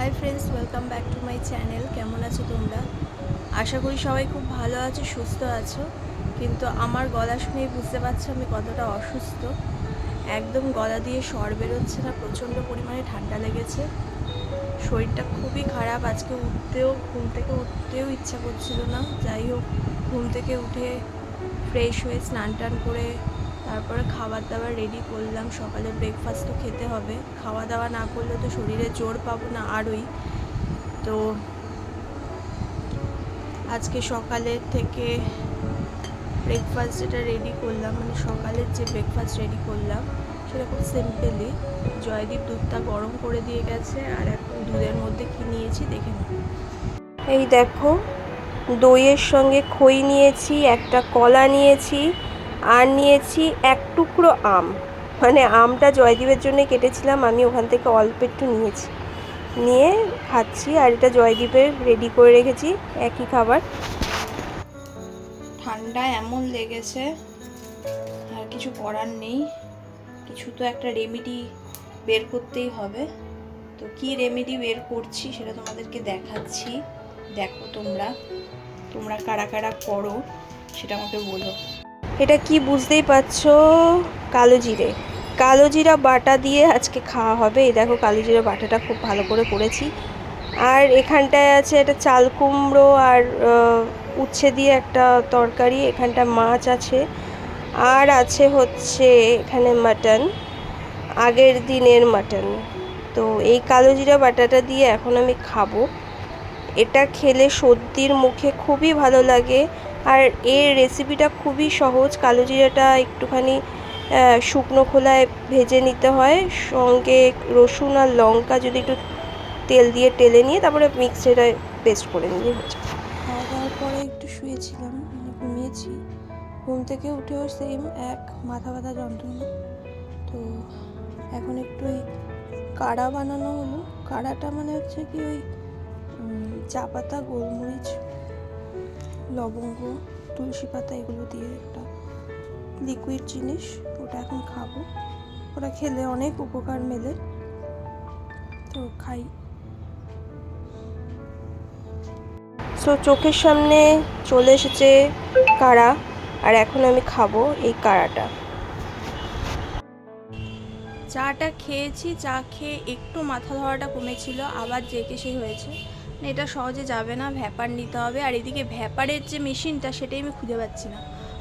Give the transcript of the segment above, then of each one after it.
Hi friends welcome back to my channel কেমন আছো তোমরা? আশা করি সবাই খুব ভালো আছো, সুস্থ আছো। কিন্তু আমার গলা শুনেই বুঝতে পারছ আমি কতটা অসুস্থ। একদম গলা দিয়ে স্বর বেরোচ্ছে না, প্রচণ্ড পরিমাণে ঠান্ডা লেগেছে। শরীরটা খুবই খারাপ, আজকে উঠতেও, ঘুম থেকে উঠতেও ইচ্ছা করছিল না। যাই হোক, ঘুম থেকে উঠে ফ্রেশ হয়ে স্নান টান করে তারপরে খাবার দাবার রেডি করলাম, সকালে ব্রেকফাস্ট তো খেতে হবে। খাওয়া দাওয়া না করলে তো শরীরে জোর পাবো না আরই। তো আজকে সকালের থেকে ব্রেকফাস্ট যেটা রেডি করলাম মানে সকালের যে ব্রেকফাস্ট রেডি করলাম, সেটা খুব সিম্পলি জয়দীপ দুধটা গরম করে দিয়ে গেছে আর এখন দুধের মধ্যে কি নিয়েছি দেখে নিই এই দেখো, দইয়ের সঙ্গে খই নিয়েছি, একটা কলা নিয়েছি আর নিয়েছি এক টুকরো আম। মানে আমটা জয়দীপের জন্য কেটেছিলাম, আমি ওখান থেকে অল্প একটু নিয়েছি। নিয়ে খাচ্ছি আর এটা জয়দীপের রেডি করে রেখেছি, একই খাবার। ঠান্ডা এমন লেগেছে, আর কিছু করার নেই। কিছু তো একটা রেমেডি বের করতেই হবে। তো কি রেমেডি বের করছি সেটা তোমাদেরকে দেখাচ্ছি। দেখো তোমরা তোমরা কারা কারা করো সেটা আমাকে বলো। এটা কি বুঝতেই পারছ? কালো জিরে। কালো জিরা বাটা দিয়ে আজকে খাওয়া হবে। এই দেখো কালো জিরা বাটাটা খুব ভালো করে করেছি। আর এখানটায় আছে একটা চাল কুমড়ো আর উচ্ছে দিয়ে একটা তরকারি। এখানটা মাছ আছে। আর আছে হচ্ছে এখানে মাটন। আগের দিনের মাটন। তো এই কালো জিরা বাটাটা দিয়ে এখন আমি খাব। এটা খেলে সর্দির মুখে খুবই ভালো লাগে। আর এর রেসিপিটা খুবই সহজ। কালো জিরাটা একটুখানি শুকনো খোলায় ভেজে নিতে হয়। সঙ্গে রসুন আর লঙ্কা যদি একটু তেল দিয়ে টেলে নিয়ে তারপরে মিক্সচারে পেস্ট করে নিয়ে হচ্ছে খাওয়া দাওয়ার পরে একটু শুয়েছিলাম মানে ঘুমিয়েছি। ঘুম থেকে উঠেও সেম এক মাথা ব্যথা, যন্ত্রণা। তো এখন একটু ওই কাড়া বানানো হলো। কাড়াটা মানে হচ্ছে কি ওই চা পাতা, গোলমরিচ লবঙ্গ, তুলসী পাতা, এগুলো দিয়ে একটা লিকুইড জিনিস ওটা এখন খাব। ওটা খেলে অনেক উপকার মেলে। তো খাই। সো চোখের সামনে চলে এসেছে কাড়া, আর এখন আমি খাব এই কাড়াটা। চাটা খেয়েছি, চা খেয়ে একটু মাথা ধরাটা কমেছিল, আবার জেকে সেই হয়েছে। এটা সহজে যাবে না, ভ্যাপার নিতে হবে। আর এদিকে ভ্যাপারের যে মেশিনটা, সেটাই আমি খুঁজে পাচ্ছি না।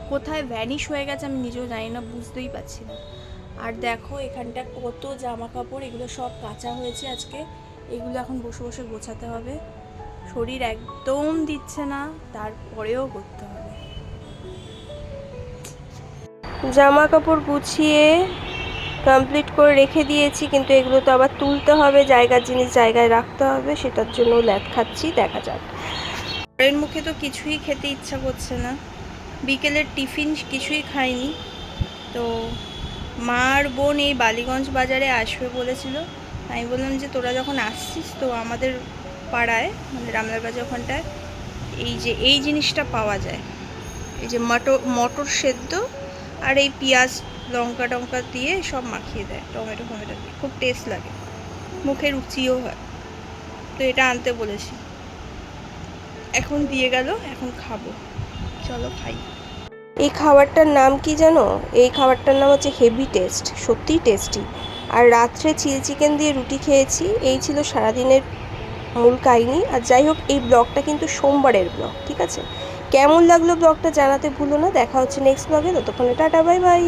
কোথায় ভ্যানিশ হয়ে গেছে আমি নিজেও জানি না, বুঝতেই পারছি না। আর দেখো, এখানটা কত জামা কাপড় এগুলো সব কাঁচা হয়েছে আজকে। এগুলো এখন বসে বসে গোছাতে হবে। শরীর একদম দিচ্ছে না, তারপরেও করতে হবে। জামা কাপড় গুছিয়ে কমপ্লিট করে রেখে দিয়েছি, কিন্তু এগুলো তো আবার তুলতে হবে, জায়গার জিনিস জায়গায় রাখতে হবে, সেটার জন্য ল্যাদ খাচ্ছি, দেখা যাক। ঘরের মুখে তো কিছুই খেতে ইচ্ছা করছে না। বিকেলের টিফিন কিছুই খাইনি। তো মার বোন এই বালিগঞ্জ বাজারে আসবে বলেছিল। আমি বললাম যে, তোরা যখন আসছিস তো আমাদের পাড়ায় মানে রামলার বাজার ওখানটায়, এই যে, এই জিনিসটা পাওয়া যায়। এই যে মটর মটর সেদ্ধ আর এই পেঁয়াজ লঙ্কা টঙ্কা দিয়ে সব মাখিয়ে দেয়, টমেটো, ফমেটো দিয়ে। খুব টেস্ট লাগে। মুখে রুচিও হয়। তো এটা আনতে বলেছি। এখন দিয়ে গেল, এখন খাব। চলো খাই। এই খাবারটার নাম কি জানো? এই খাবারটার নাম হচ্ছে হেভি টেস্ট সত্যিই টেস্টি আর রাত্রে চিলি চিকেন দিয়ে রুটি খেয়েছি, এই ছিল সারাদিনের মূল কাহিনী। আর যাই হোক, এই ব্লগটা কিন্তু সোমবারের ব্লগ, ঠিক আছে? কেমন লাগল ব্লগটা জানাতে ভুলো না। দেখা হচ্ছে নেক্সট ব্লগে ততক্ষণে টাটা বাই বাই